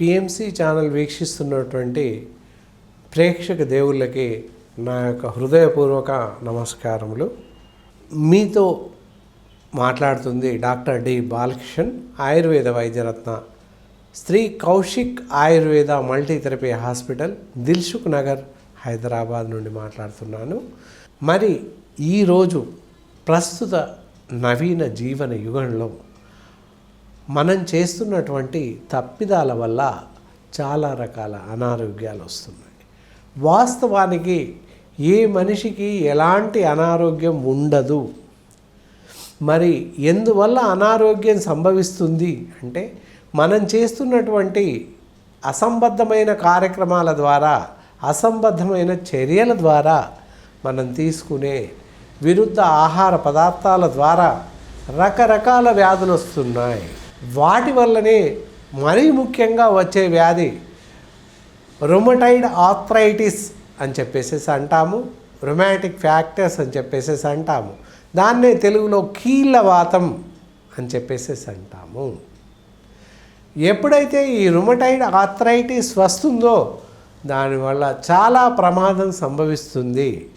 PMC channel వీక్షిస్తున్నటువంటి ప్రేక్షక దేవుళ్ళకి నా యొక్క హృదయపూర్వక నమస్కారములు. మీతో మాట్లాడుతుంది డాక్టర్ డి బాలకిషన్ ఆయుర్వేద వైద్యరత్న శ్రీ కౌశిక్ ఆయుర్వేద మల్టీథెరపీ హాస్పిటల్ దిల్సుఖ్ నగర్ హైదరాబాద్ నుండి మాట్లాడుతున్నాను. మరి ఈరోజు ప్రస్తుత నవీన జీవన యుగంలో మనం చేస్తున్నటువంటి తప్పిదాల వల్ల చాలా రకాల అనారోగ్యాలు వస్తున్నాయి. వాస్తవానికి ఏ మనిషికి ఎలాంటి అనారోగ్యం ఉండదు. మరి ఎందువల్ల అనారోగ్యం సంభవిస్తుంది అంటే మనం చేస్తున్నటువంటి అసంబద్ధమైన కార్యక్రమాల ద్వారా అసంబద్ధమైన చర్యల ద్వారా మనం తీసుకునే విరుద్ధ ఆహార పదార్థాల ద్వారా రకరకాల వ్యాధులు వస్తున్నాయి. వాటి వల్లనే మరీ ముఖ్యంగా వచ్చే వ్యాధి రొమటైడ్ ఆర్థరైటిస్ అని చెప్పేసేసి అంటాము రొమాటిక్ ఫ్యాక్టర్స్ అని చెప్పేసేసి అంటాము దాన్నే తెలుగులో కీళ్ళవాతం అని చెప్పేసేసి అంటాము. ఎప్పుడైతే ఈ రుమటైడ్ ఆర్థరైటిస్ వస్తుందో దానివల్ల చాలా ప్రమాదం సంభవిస్తుంది.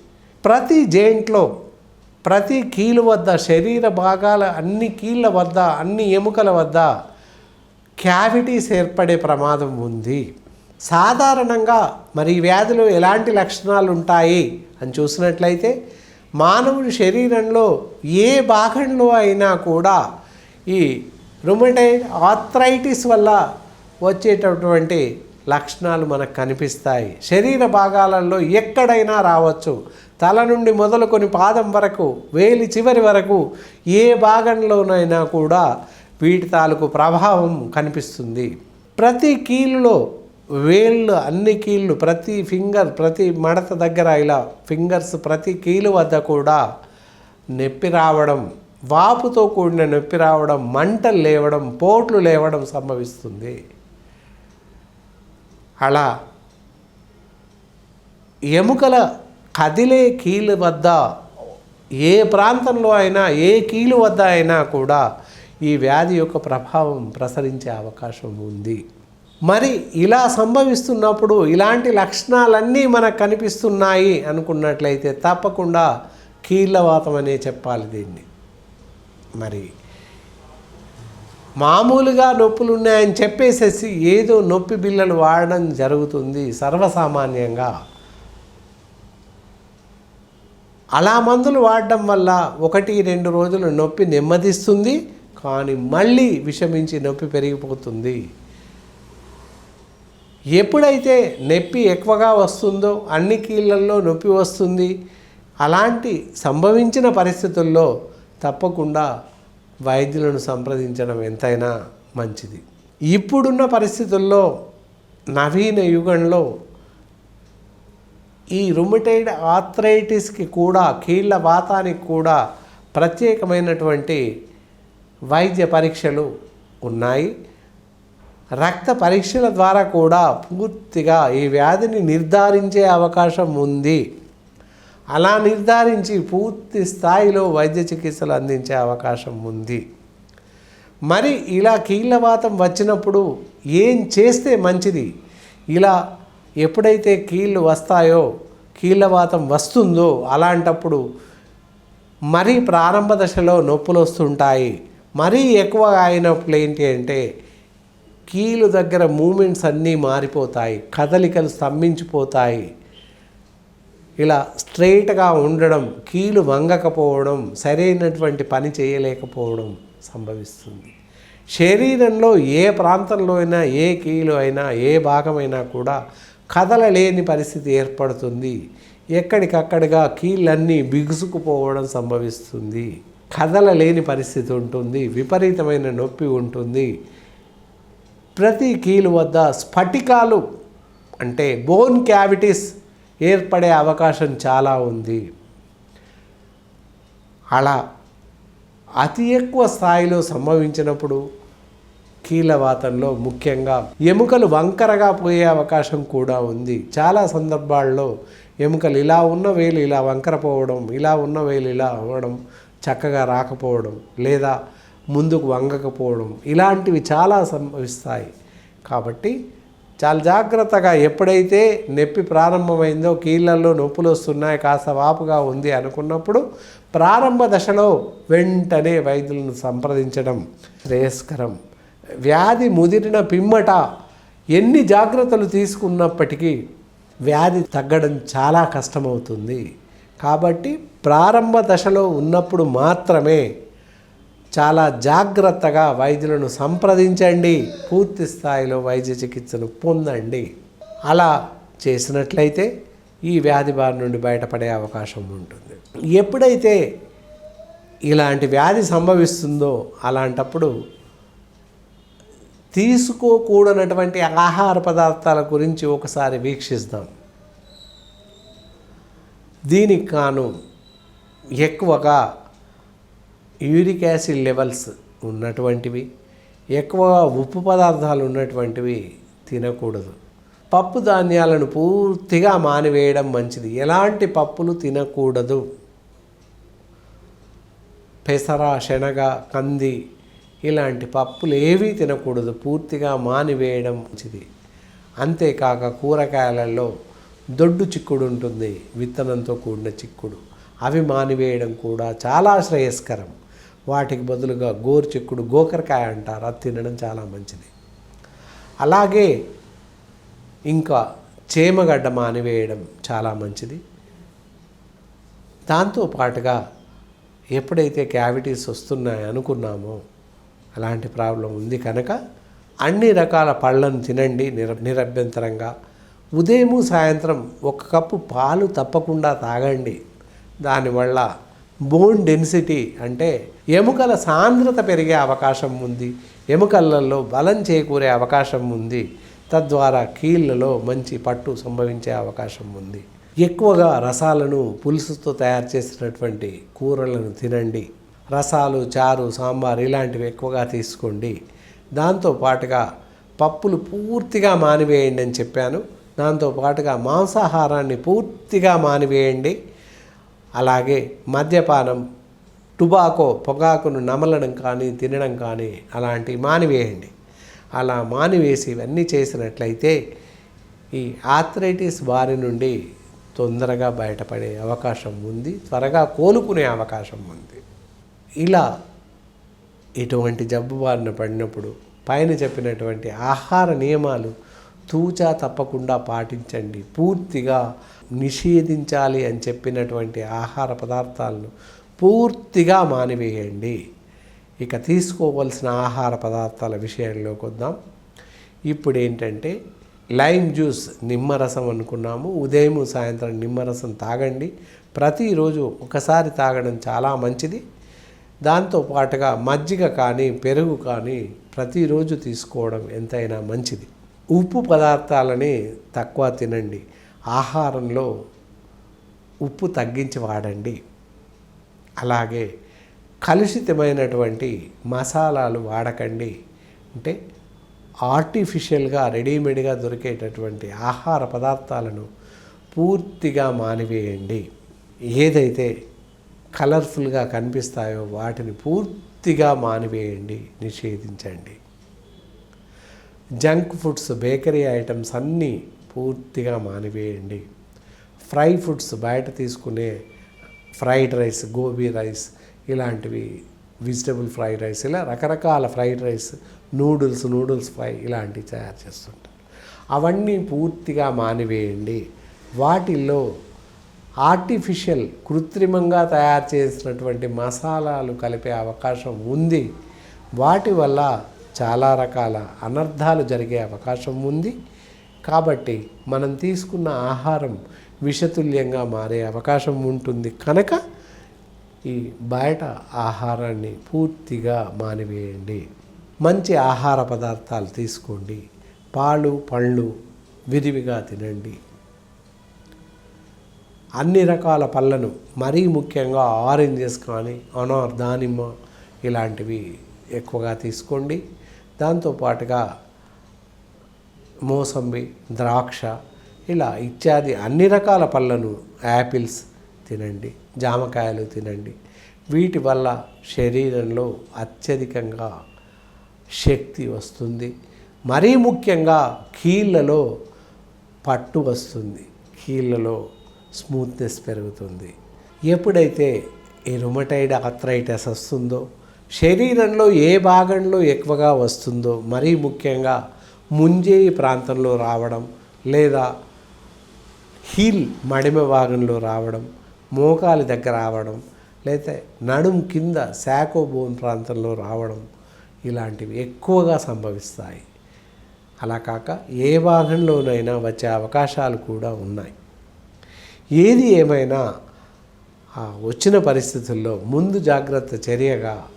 ప్రతి జెయింట్లో ప్రతి కీలు వద్ద శరీర భాగాల అన్ని కీళ్ళ వద్ద అన్ని ఎముకల వద్ద క్యావిటీస్ ఏర్పడే ప్రమాదం ఉంది. సాధారణంగా మరి వ్యాధులు ఎలాంటి లక్షణాలు ఉంటాయి అని చూసినట్లయితే మానవుడి శరీరంలో ఏ భాగంలో అయినా కూడా ఈ రుమటైడ్ ఆథ్రైటిస్ వల్ల వచ్చేటటువంటి లక్షణాలు మనకు కనిపిస్తాయి. శరీర భాగాలలో ఎక్కడైనా రావచ్చు. తల నుండి మొదలుకొని పాదం వరకు వేలి చివరి వరకు ఏ భాగంలోనైనా కూడా వీటి తాలూకు ప్రభావం కనిపిస్తుంది. ప్రతి కీలులో వేళ్ళు అన్ని కీళ్ళు ప్రతి ఫింగర్ ప్రతి మడత దగ్గర ఇలా ఫింగర్స్ ప్రతి కీలు వద్ద కూడా నొప్పి రావడం వాపుతో కూడిన నొప్పి రావడం మంటలు లేవడం పోట్లు లేవడం సంభవిస్తుంది. అలా ఎముకల కదిలే కీలు వద్ద ఏ ప్రాంతంలో అయినా ఏ కీలు వద్ద అయినా కూడా ఈ వ్యాధి యొక్క ప్రభావం ప్రసరించే అవకాశం ఉంది. మరి ఇలా సంభవిస్తున్నప్పుడు ఇలాంటి లక్షణాలన్నీ మనకు కనిపిస్తున్నాయి అనుకున్నట్లయితే తప్పకుండా కీళ్ళవాతం అనే చెప్పాలి దీన్ని. మరి మామూలుగా నొప్పులు ఉన్నాయని చెప్పేసేసి ఏదో నొప్పి బిళ్ళలు వాడడం జరుగుతుంది సర్వసామాన్యంగా. అలా మందులు వాడడం వల్ల ఒకటి రెండు రోజులు నొప్పి నెమ్మదిస్తుంది కానీ మళ్ళీ విషమించి నొప్పి పెరిగిపోతుంది. ఎప్పుడైతే నొప్పి ఎక్కువగా వస్తుందో అన్ని కీళ్ళల్లో నొప్పి వస్తుంది. అలాంటి సంభవించిన పరిస్థితుల్లో తప్పకుండా వైద్యులను సంప్రదించడం ఎంతైనా మంచిది. ఇప్పుడున్న పరిస్థితుల్లో నవీన యుగంలో ఈ రుమిటైడ్ ఆథ్రైటిస్కి కూడా కీళ్ళ వాతానికి కూడా ప్రత్యేకమైనటువంటి వైద్య పరీక్షలు ఉన్నాయి. రక్త పరీక్షల ద్వారా కూడా పూర్తిగా ఈ వ్యాధిని నిర్ధారించే అవకాశం ఉంది. అలా నిర్ధారించి పూర్తి స్థాయిలో వైద్య చికిత్సలు అందించే అవకాశం ఉంది. మరి ఇలా కీళ్ళవాతం వచ్చినప్పుడు ఏం చేస్తే మంచిది? ఇలా ఎప్పుడైతే కీళ్ళు వస్తాయో కీళ్ళవాతం వస్తుందో అలాంటప్పుడు మరీ ప్రారంభ దశలో నొప్పులు వస్తుంటాయి. మరీ ఎక్కువ అయినప్పుడు ఏంటి అంటే కీలు దగ్గర మూమెంట్స్ అన్నీ మారిపోతాయి. కదలికలు స్తంభించిపోతాయి. ఇలా స్ట్రైట్గా ఉండడం కీలు వంగకపోవడం సరైనటువంటి పని చేయలేకపోవడం సంభవిస్తుంది. శరీరంలో ఏ ప్రాంతంలో అయినా ఏ కీలు అయినా ఏ భాగమైనా కూడా కదలలేని పరిస్థితి ఏర్పడుతుంది. ఎక్కడికక్కడిగా కీళ్ళన్నీ బిగుసుకుపోవడం సంభవిస్తుంది. కదలలేని పరిస్థితి ఉంటుంది. విపరీతమైన నొప్పి ఉంటుంది. ప్రతి కీలు వద్ద స్ఫటికాలు అంటే బోన్ క్యావిటీస్ ఏర్పడే అవకాశం చాలా ఉంది. అలా అతి ఎక్కువ స్థాయిలో సంభవించినప్పుడు కీలవాతంలో ముఖ్యంగా ఎముకలు వంకరగా పోయే అవకాశం కూడా ఉంది. చాలా సందర్భాల్లో ఎముకలు ఇలా ఉన్న వేలు ఇలా వంకర పోవడం ఇలా ఉన్న వేలు ఇలా అవ్వడం చక్కగా రాకపోవడం లేదా ముందుకు వంగకపోవడం ఇలాంటివి చాలా సంభవిస్తాయి. కాబట్టి చాలా జాగ్రత్తగా ఎప్పుడైతే నొప్పి ప్రారంభమైందో కీళ్ళల్లో నొప్పులు వస్తున్నాయి కాస్త వాపుగా ఉంది అనుకున్నప్పుడు ప్రారంభ దశలో వెంటనే వైద్యులను సంప్రదించడం శ్రేయస్కరం. వ్యాధి ముదిరిన పిమ్మట ఎన్ని జాగ్రత్తలు తీసుకున్నప్పటికీ వ్యాధి తగ్గడం చాలా కష్టమవుతుంది. కాబట్టి ప్రారంభ దశలో ఉన్నప్పుడు మాత్రమే చాలా జాగ్రత్తగా వైద్యులను సంప్రదించండి. పూర్తి స్థాయిలో వైద్య చికిత్సను పొందండి. అలా చేసినట్లయితే ఈ వ్యాధి బారి నుండి బయటపడే అవకాశం ఉంటుంది. ఎప్పుడైతే ఇలాంటి వ్యాధి సంభవిస్తుందో అలాంటప్పుడు తీసుకోకూడనటువంటి ఆహార పదార్థాల గురించి ఒకసారి వీక్షిస్తాం. దీనికి కాను ఎక్కువగా యూరిక్ యాసిడ్ లెవెల్స్ ఉన్నటువంటివి ఎక్కువగా ఉప్పు పదార్థాలు ఉన్నటువంటివి తినకూడదు. పప్పు ధాన్యాలను పూర్తిగా మానివేయడం మంచిది. ఎలాంటి పప్పులు తినకూడదు. పెసర శనగ కంది ఇలాంటి పప్పులు ఏవీ తినకూడదు పూర్తిగా మానివేయడం మంచిది. అంతేకాక కూరగాయలలో దొడ్డు చిక్కుడు ఉంటుంది విత్తనంతో కూడిన చిక్కుడు. అవి మానివేయడం కూడా చాలా శ్రేయస్కరం. వాటికి బదులుగా గోరు చిక్కుడు గోకరకాయ అంటారు. అది తినడం చాలా మంచిది. అలాగే ఇంకా చేమగడ్డ మానివేయడం చాలా మంచిది. దాంతో పాటుగా ఎప్పుడైతే క్యావిటీస్ వస్తున్నాయి అనుకున్నామో అలాంటి ప్రాబ్లం ఉంది కనుక అన్ని రకాల పళ్ళను తినండి నిర నిరభ్యంతరంగా. ఉదయము సాయంత్రం ఒక కప్పు పాలు తప్పకుండా తాగండి. దానివల్ల బోన్ డెన్సిటీ అంటే ఎముకల సాంద్రత పెరిగే అవకాశం ఉంది. ఎముకలలో బలం చేకూరే అవకాశం ఉంది. తద్వారా కీళ్ళలో మంచి పట్టు సంభవించే అవకాశం ఉంది. ఎక్కువగా రసాలను పులుసుతో తయారు చేసినటువంటి కూరలను తినండి. రసాలు చారు సాంబార్ ఇలాంటివి ఎక్కువగా తీసుకోండి. దాంతో పాటుగా పప్పులు పూర్తిగా మానివేయండి అని చెప్పాను. దాంతో పాటుగా మాంసాహారాన్ని పూర్తిగా మానివేయండి. అలాగే మద్యపానం టుబాకో పొగాకును నమలడం కానీ తినడం కానీ అలాంటివి మానివేయండి. అలా మానివేసి ఇవన్నీ చేసినట్లయితే ఈ ఆథరైటిస్ బారి నుండి తొందరగా బయటపడే అవకాశం ఉంది. త్వరగా కోలుకునే అవకాశం ఉంది. ఇలా ఇటువంటి జబ్బు బారిన పడినప్పుడు పైన చెప్పినటువంటి ఆహార నియమాలు తూచా తప్పకుండా పాటించండి. పూర్తిగా నిషేధించాలి అని చెప్పినటువంటి ఆహార పదార్థాలను పూర్తిగా మానివేయండి. ఇక తీసుకోవలసిన ఆహార పదార్థాల విషయంలోకి వద్దాం ఇప్పుడు ఏంటంటే లైమ్ జ్యూస్ నిమ్మరసం అనుకున్నాము. ఉదయం సాయంత్రం నిమ్మరసం తాగండి. ప్రతిరోజు ఒకసారి తాగడం చాలా మంచిది. దాంతో పాటుగా మజ్జిగ కానీ పెరుగు కానీ ప్రతిరోజు తీసుకోవడం ఎంతైనా మంచిది. ఉప్పు పదార్థాలని తక్కువ తినండి. ఆహారంలో ఉప్పు తగ్గించి వాడండి. అలాగే కలుషితమైనటువంటి మసాలాలు వాడకండి. అంటే ఆర్టిఫిషియల్గా రెడీమేడ్గా దొరికేటటువంటి ఆహార పదార్థాలను పూర్తిగా మానివేయండి. ఏదైతే కలర్ఫుల్గా కనిపిస్తాయో వాటిని పూర్తిగా మానివేయండి నిషేధించండి. జంక్ ఫుడ్స్ బేకరీ ఐటమ్స్ అన్నీ పూర్తిగా మానివేయండి. ఫ్రై ఫుడ్స్ బయట తీసుకునే ఫ్రైడ్ రైస్ గోబీ రైస్ ఇలాంటివి వెజిటబుల్ ఫ్రైడ్ రైస్ ఇలా రకరకాల fried rice noodles noodles fry ఇలాంటివి తయారు చేస్తుంటారు. అవన్నీ పూర్తిగా మానివేయండి. వాటిల్లో ఆర్టిఫిషియల్ కృత్రిమంగా తయారు చేసినటువంటి మసాలాలు కలిపే అవకాశం ఉంది. వాటి వల్ల చాలా రకాల అనర్థాలు జరిగే అవకాశం ఉంది. కాబట్టి మనం తీసుకున్న ఆహారం విషతుల్యంగా మారే అవకాశం ఉంటుంది కనుక ఈ బయట ఆహారాన్ని పూర్తిగా మానివేయండి. మంచి ఆహార పదార్థాలు తీసుకోండి. పాలు పళ్ళు విరివిగా తినండి. అన్ని రకాల పళ్ళను మరీ ముఖ్యంగా ఆరెంజెస్ కానీ అనార్ దానిమ్మ ఇలాంటివి ఎక్కువగా తీసుకోండి. దాంతోపాటుగా మోసంబి ద్రాక్ష ఇలా ఇత్యాది అన్ని రకాల పళ్ళను యాపిల్స్ తినండి జామకాయలు తినండి. వీటి వల్ల శరీరంలో అత్యధికంగా శక్తి వస్తుంది. మరీ ముఖ్యంగా కీళ్ళలో పట్టు వస్తుంది. కీళ్ళలో స్మూత్నెస్ పెరుగుతుంది. ఎప్పుడైతే ఈ రుమటైడ్ ఆర్థరైటిస్ వస్తుందో శరీరంలో ఏ భాగంలో ఎక్కువగా వస్తుందో మరీ ముఖ్యంగా ముంజేయి ప్రాంతంలో రావడం లేదా హీల్ మడిమ భాగంలో రావడం మోకాలి దగ్గర రావడం లేదా నడుం కింద శాకోబోన్ ప్రాంతంలో రావడం ఇలాంటివి ఎక్కువగా సంభవిస్తాయి. అలా కాక ఏ భాగంలోనైనా వచ్చే అవకాశాలు కూడా ఉన్నాయి. ఏది ఏమైనా ఆ వచ్చిన పరిస్థితుల్లో ముందు జాగ్రత్త చర్యగా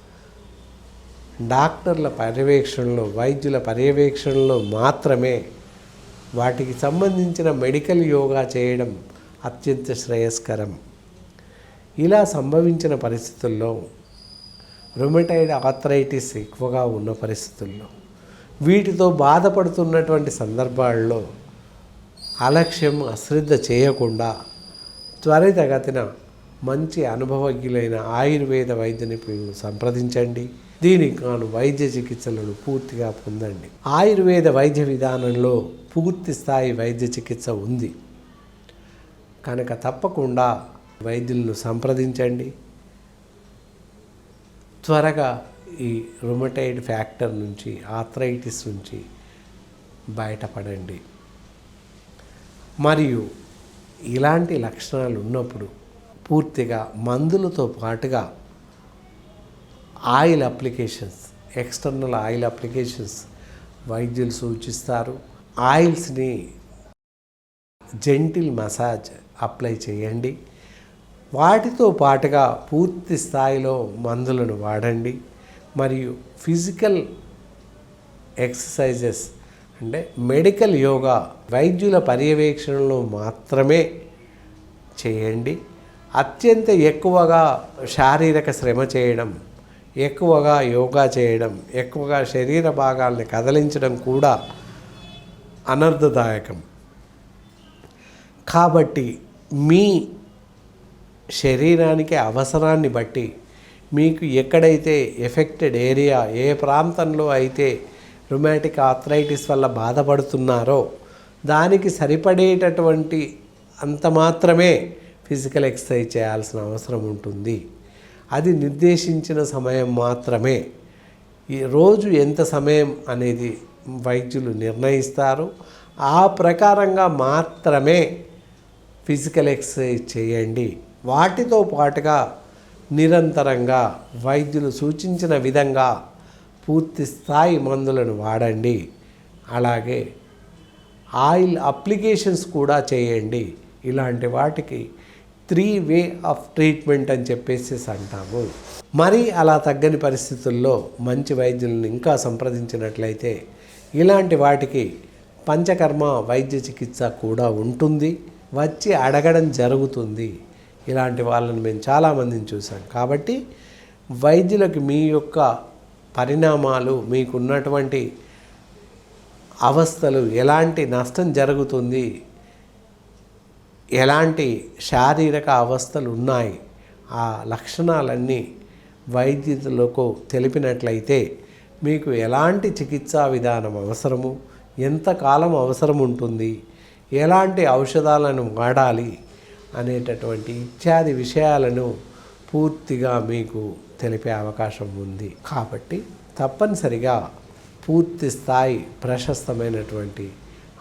డాక్టర్ల పర్యవేక్షణలో వైద్యుల పర్యవేక్షణలో మాత్రమే వాటికి సంబంధించిన మెడికల్ యోగా చేయడం అత్యంత శ్రేయస్కరం. ఇలా సంభవించిన పరిస్థితుల్లో రుమటైడ్ ఆథరైటిస్ ఎక్కువగా ఉన్న పరిస్థితుల్లో వీటితో బాధపడుతున్నటువంటి సందర్భాల్లో అలక్ష్యం అశ్రద్ధ చేయకుండా త్వరితగతిన మంచి అనుభవజ్ఞులైన ఆయుర్వేద వైద్య నిపుణులను సంప్రదించండి. దీనికి గాను వైద్య చికిత్సలను పూర్తిగా పొందండి. ఆయుర్వేద వైద్య విధానంలో పూర్తి స్థాయి వైద్య చికిత్స ఉంది. కనుక తప్పకుండా వైద్యులను సంప్రదించండి. త్వరగా ఈ రుమటైడ్ ఫ్యాక్టర్ నుంచి ఆథ్రైటిస్ నుంచి బయటపడండి. మరియు ఇలాంటి లక్షణాలు ఉన్నప్పుడు పూర్తిగా మందులతో పాటుగా oil applications external oil applications వైద్యులు సూచిస్తారు. ఆయిల్స్ని జెంటిల్ మసాజ్ అప్లై చేయండి. వాటితో పాటుగా పూర్తి స్థాయిలో మందులను వాడండి. మరియు ఫిజికల్ ఎక్సర్సైజెస్ అంటే మెడికల్ యోగా వైద్యుల పర్యవేక్షణలో మాత్రమే చేయండి. అత్యంత ఎక్కువగా శారీరక శ్రమ చేయడం ఎక్కువగా యోగా చేయడం ఎక్కువగా శరీర భాగాల్ని కదిలించడం కూడా అనర్థదాయకం కాబట్టి మీ శరీరానికి అవసరాన్ని బట్టి మీకు ఎక్కడైతే ఎఫెక్టెడ్ ఏరియా ఏ ప్రాంతంలో అయితే రుమాటిక్ ఆర్థరైటిస్ వల్ల బాధపడుతున్నారో దానికి సరిపడేటటువంటి అంత మాత్రమే ఫిజికల్ ఎక్సర్సైజ్ చేయాల్సిన అవసరం ఉంటుంది. అది నిర్దేశించిన సమయం మాత్రమే. ఈ రోజు ఎంత సమయం అనేది వైద్యులు నిర్ణయిస్తారు. ఆ ప్రకారంగా మాత్రమే ఫిజికల్ ఎక్సర్సైజ్ చేయండి. వాటితో పాటుగా నిరంతరంగా వైద్యులు సూచించిన విధంగా పూర్తి స్థాయి మందులను వాడండి. అలాగే ఆయిల్ అప్లికేషన్స్ కూడా చేయండి. ఇలాంటి వాటికి త్రీ వే ఆఫ్ ట్రీట్మెంట్ అని చెప్పేసి అంటాము. మరి అలా తగ్గని పరిస్థితుల్లో మంచి వైద్యులను ఇంకా సంప్రదించినట్లయితే ఇలాంటి వాటికి పంచకర్మ వైద్య చికిత్స కూడా ఉంటుంది. వచ్చి అడగడం జరుగుతుంది. ఇలాంటి వాళ్ళని మేము చాలామందిని చూసాం. కాబట్టి వైద్యులకు మీ యొక్క పరిణామాలు మీకున్నటువంటి అవస్థలు ఎలాంటి నష్టం జరుగుతుంది ఎలాంటి శారీరక అవస్థలు ఉన్నాయి ఆ లక్షణాలన్నీ వైద్యులకు తెలిపినట్లయితే మీకు ఎలాంటి చికిత్సా విధానం అవసరము ఎంతకాలం అవసరం ఉంటుంది ఎలాంటి ఔషధాలను వాడాలి అనేటటువంటి ఇత్యాది విషయాలను పూర్తిగా మీకు తెలిపే అవకాశం ఉంది. కాబట్టి తప్పనిసరిగా పూర్తి స్థాయి ప్రశస్తమైనటువంటి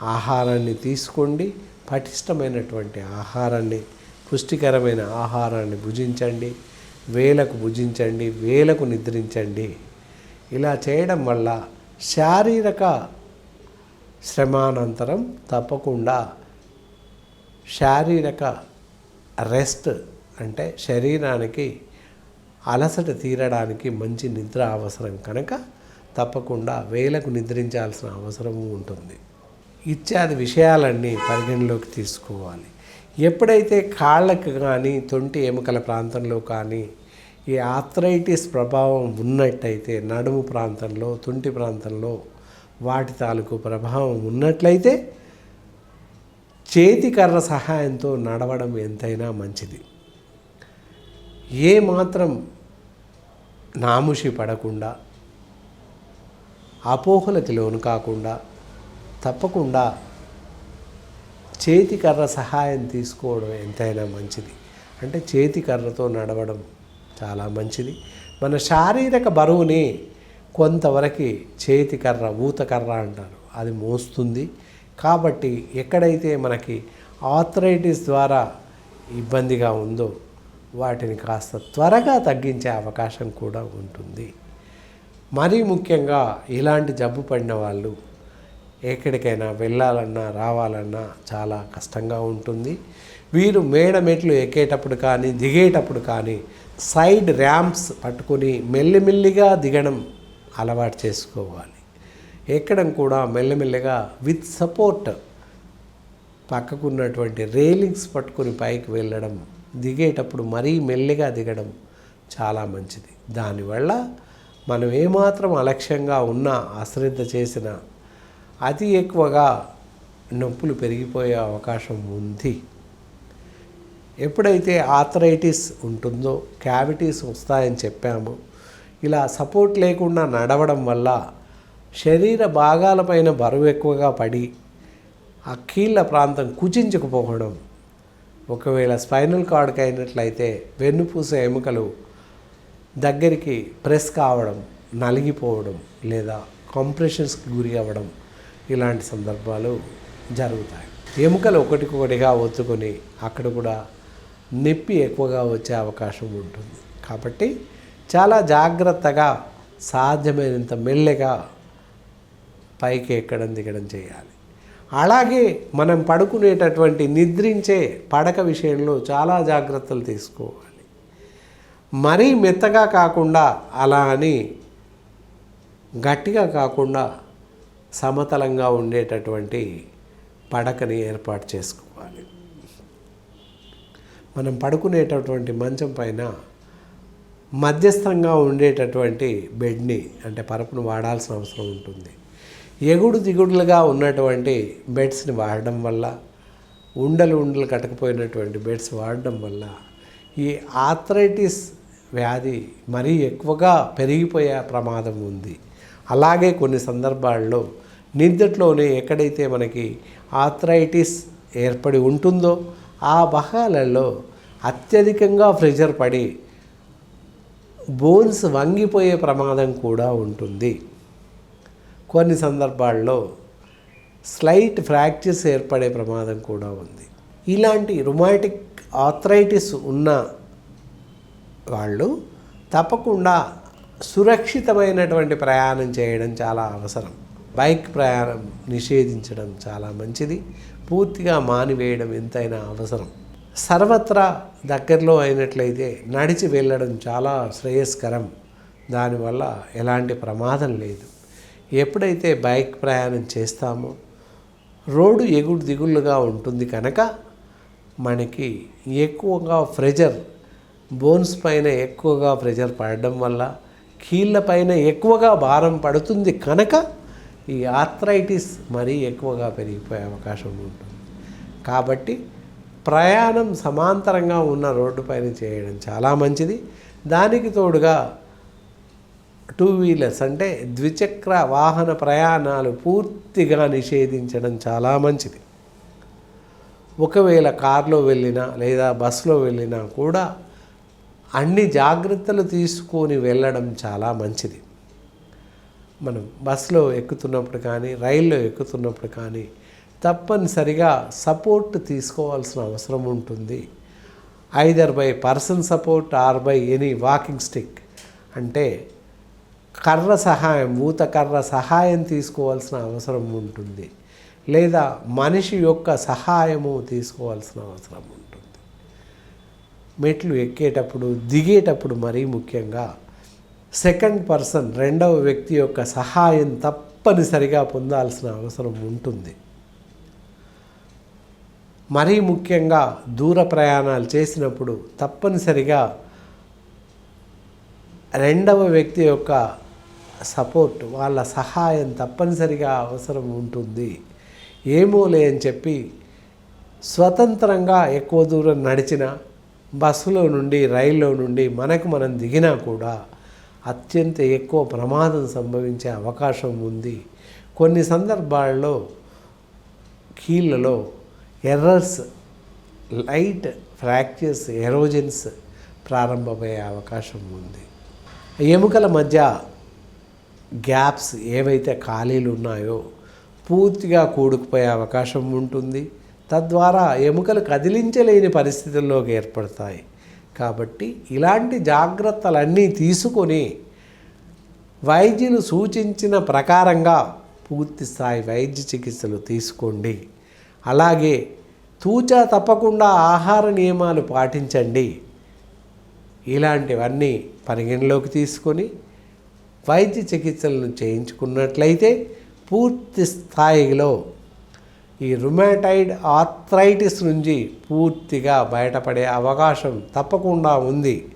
ఆహారాన్ని తీసుకోండి. పటిష్టమైనటువంటి ఆహారాన్ని పుష్టికరమైన ఆహారాన్ని భుజించండి. వేలకు భుజించండి వేలకు నిద్రించండి. ఇలా చేయడం వల్ల శారీరక శ్రమానంతరం తప్పకుండా శారీరక రెస్ట్ అంటే శరీరానికి అలసట తీరడానికి మంచి నిద్ర అవసరం కనుక తప్పకుండా వేలకు నిద్రించాల్సిన అవసరము ఉంటుంది. ఇత్యాది విషయాలన్నీ పరిగణలోకి తీసుకోవాలి. ఎప్పుడైతే కాళ్ళకు కానీ తొంటి ఎముకల ప్రాంతంలో కానీ ఈ ఆథ్రైటిస్ ప్రభావం ఉన్నట్టయితే నడుము ప్రాంతంలో తుంటి ప్రాంతంలో వాటి తాలూకు ప్రభావం ఉన్నట్లయితే చేతి కర్ర సహాయంతో నడవడం ఎంతైనా మంచిది. ఏ మాత్రం నాముషి పడకుండా అపోహలకి లోను కాకుండా తప్పకుండా చేతి కర్ర సహాయం తీసుకోవడం ఎంతైనా మంచిది. అంటే చేతి కర్రతో నడవడం చాలా మంచిది. మన శారీరక బరువుని కొంతవరకు చేతి కర్ర ఊత కర్ర అంటారు. అది మోస్తుంది. కాబట్టి ఎక్కడైతే మనకి ఆథరైటిస్ ద్వారా ఇబ్బందిగా ఉందో వాటిని కాస్త త్వరగా తగ్గించే అవకాశం కూడా ఉంటుంది. మరీ ముఖ్యంగా ఇలాంటి జబ్బు పడిన వాళ్ళు ఎక్కడికైనా వెళ్ళాలన్నా రావాలన్నా చాలా కష్టంగా ఉంటుంది. వీరు మేడ మెట్లు ఎక్కేటప్పుడు కానీ దిగేటప్పుడు కానీ సైడ్ ర్యాంప్స్ పట్టుకొని మెల్లిమెల్లిగా దిగడం అలవాటు చేసుకోవాలి. ఎక్కడం కూడా మెల్లమెల్లగా విత్ సపోర్ట్ పక్కకున్నటువంటి రేలింగ్స్ పట్టుకొని పైకి వెళ్ళడం దిగేటప్పుడు మరీ మెల్లిగా దిగడం చాలా మంచిది. దానివల్ల మనం ఏమాత్రం అలక్ష్యంగా ఉన్నా అశ్రద్ధ చేసినా అతి ఎక్కువగా నొప్పులు పెరిగిపోయే అవకాశం ఉంది. ఎప్పుడైతే ఆథరైటిస్ ఉంటుందో క్యావిటీస్ వస్తాయని చెప్పామో ఇలా సపోర్ట్ లేకుండా నడవడం వల్ల శరీర భాగాలపైన బరువు ఎక్కువగా పడి ఆ కీళ్ళ ప్రాంతం కుచించుకుపోవడం ఒకవేళ స్పైనల్ కార్డ్కి అయినట్లయితే వెన్నుపూస ఎముకలు దగ్గరికి ప్రెస్ కావడం నలిగిపోవడం లేదా కంప్రెషన్స్కి గురి అవ్వడం ఇలాంటి సందర్భాలు జరుగుతాయి. ఎముకలు ఒకటికొకటిగా ఒత్తుకొని అక్కడ కూడా నొప్పి ఎక్కువగా వచ్చే అవకాశం ఉంటుంది. కాబట్టి చాలా జాగ్రత్తగా సాధ్యమైనంత మెల్లగా పైకి ఎక్కడం దిగడం చేయాలి. అలాగే మనం పడుకునేటటువంటి నిద్రించే పడక విషయంలో చాలా జాగ్రత్తలు తీసుకోవాలి. మరీ మెత్తగా కాకుండా అలా అని గట్టిగా కాకుండా సమతలంగా ఉండేటటువంటి పడకని ఏర్పాటు చేసుకోవాలి. మనం పడుకునేటటువంటి మంచం పైన మధ్యస్థంగా ఉండేటటువంటి బెడ్ని అంటే పరపును వాడాల్సిన అవసరం ఉంటుంది. ఎగుడు దిగుడులుగా ఉన్నటువంటి బెడ్స్ని వాడడం వల్ల ఉండలు ఉండలు కట్టకపోయినటువంటి బెడ్స్ వాడడం వల్ల ఈ ఆథరైటిస్ వ్యాధి మరీ ఎక్కువగా పెరిగిపోయే ప్రమాదం ఉంది. అలాగే కొన్ని సందర్భాల్లో నిద్రలోనే ఎక్కడైతే మనకి ఆథరైటిస్ ఏర్పడి ఉంటుందో ఆ భాగాలలో అత్యధికంగా ప్రెషర్ పడి బోన్స్ వంగిపోయే ప్రమాదం కూడా ఉంటుంది. కొన్ని సందర్భాల్లో స్లైట్ ఫ్రాక్చర్స్ ఏర్పడే ప్రమాదం కూడా ఉంది. ఇలాంటి రుమాటిక్ ఆథరైటిస్ ఉన్న వాళ్ళు తప్పకుండా సురక్షితమైనటువంటి ప్రయాణం చేయడం చాలా అవసరం. బైక్ ప్రయాణం నిషేధించడం చాలా మంచిది. పూర్తిగా మానివేయడం ఎంతైనా అవసరం. సర్వత్రా దగ్గరలో అయినట్లయితే నడిచి వెళ్ళడం చాలా శ్రేయస్కరం. దానివల్ల ఎలాంటి ప్రమాదం లేదు. ఎప్పుడైతే బైక్ ప్రయాణం చేస్తామో రోడ్డు ఎగుడు దిగుళ్ళుగా ఉంటుంది కనుక మనకి ఎక్కువగా ప్రెజర్ బోన్స్ పైన ఎక్కువగా ప్రెజర్ పడడం వల్ల కీళ్ళ పైన ఎక్కువగా భారం పడుతుంది కనుక ఈ ఆర్థరైటిస్ మరీ ఎక్కువగా పెరిగిపోయే అవకాశం ఉంటుంది. కాబట్టి ప్రయాణం సమాంతరంగా ఉన్న రోడ్డు పైన చేయడం చాలా మంచిది. దానికి తోడుగా టూ వీలర్స్ అంటే ద్విచక్ర వాహన ప్రయాణాలు పూర్తిగా నిషేధించడం చాలా మంచిది. ఒకవేళ కారులో వెళ్ళినా లేదా బస్సులో వెళ్ళినా కూడా అన్ని జాగ్రత్తలు తీసుకొని వెళ్ళడం చాలా మంచిది. మనం బస్సులో ఎక్కుతున్నప్పుడు కానీ రైల్లో ఎక్కుతున్నప్పుడు కానీ తప్పనిసరిగా సపోర్ట్ తీసుకోవాల్సిన అవసరం ఉంటుంది. Either by person support or by any walking stick అంటే కర్ర సహాయం ఊత కర్ర సహాయం తీసుకోవాల్సిన అవసరం ఉంటుంది. లేదా మనిషి యొక్క సహాయము తీసుకోవాల్సిన అవసరం ఉంటుంది. మెట్లు ఎక్కేటప్పుడు దిగేటప్పుడు మరీ ముఖ్యంగా సెకండ్ పర్సన్ రెండవ వ్యక్తి యొక్క సహాయం తప్పనిసరిగా పొందాల్సిన అవసరం ఉంటుంది. మరీ ముఖ్యంగా దూర ప్రయాణాలు చేసినప్పుడు తప్పనిసరిగా రెండవ వ్యక్తి యొక్క సపోర్ట్ వాళ్ళ సహాయం తప్పనిసరిగా అవసరం ఉంటుంది. ఏమోలే అని చెప్పి స్వతంత్రంగా ఎక్కువ దూరం నడిచిన బస్సులో నుండి రైల్లో నుండి మనకు మనం దిగినా కూడా అత్యంత ఎక్కువ ప్రమాదం సంభవించే అవకాశం ఉంది. కొన్ని సందర్భాల్లో కీళ్ళలో ఎర్రర్స్ లైట్ ఫ్రాక్చర్స్ ఎరోజన్స్ ప్రారంభమయ్యే అవకాశం ఉంది. ఎముకల మధ్య గ్యాప్స్ ఏవైతే ఖాళీలు ఉన్నాయో పూర్తిగా కూడుకుపోయే అవకాశం ఉంటుంది. తద్వారా ఎముకలు కదిలించలేని పరిస్థితుల్లోకి ఏర్పడతాయి. కాబట్టి ఇలాంటి జాగ్రత్తలన్నీ తీసుకొని వైద్యులు సూచించిన ప్రకారంగా పూర్తి స్థాయి వైద్య చికిత్సలు తీసుకోండి. అలాగే తూచా తప్పకుండా ఆహార నియమాలు పాటించండి. ఇలాంటివన్నీ పరిగణలోకి తీసుకొని వైద్య చికిత్సలను చేయించుకున్నట్లయితే పూర్తి స్థాయిలో ఈ రుమాటైడ్ ఆర్థరైటిస్ నుంచి పూర్తిగా బయటపడే అవకాశం తప్పకుండా ఉంది.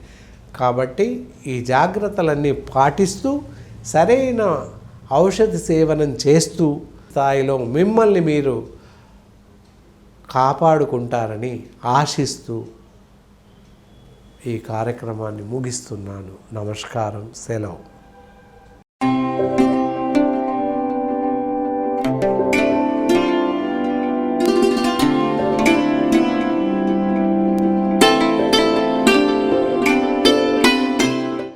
కాబట్టి ఈ జాగ్రత్తలన్నీ పాటిస్తూ సరైన ఔషధ సేవనం చేస్తూ స్థాయిలో మిమ్మల్ని మీరు కాపాడుకుంటారని ఆశిస్తూ ఈ కార్యక్రమాన్ని ముగిస్తున్నాను. నమస్కారం. సెలవు.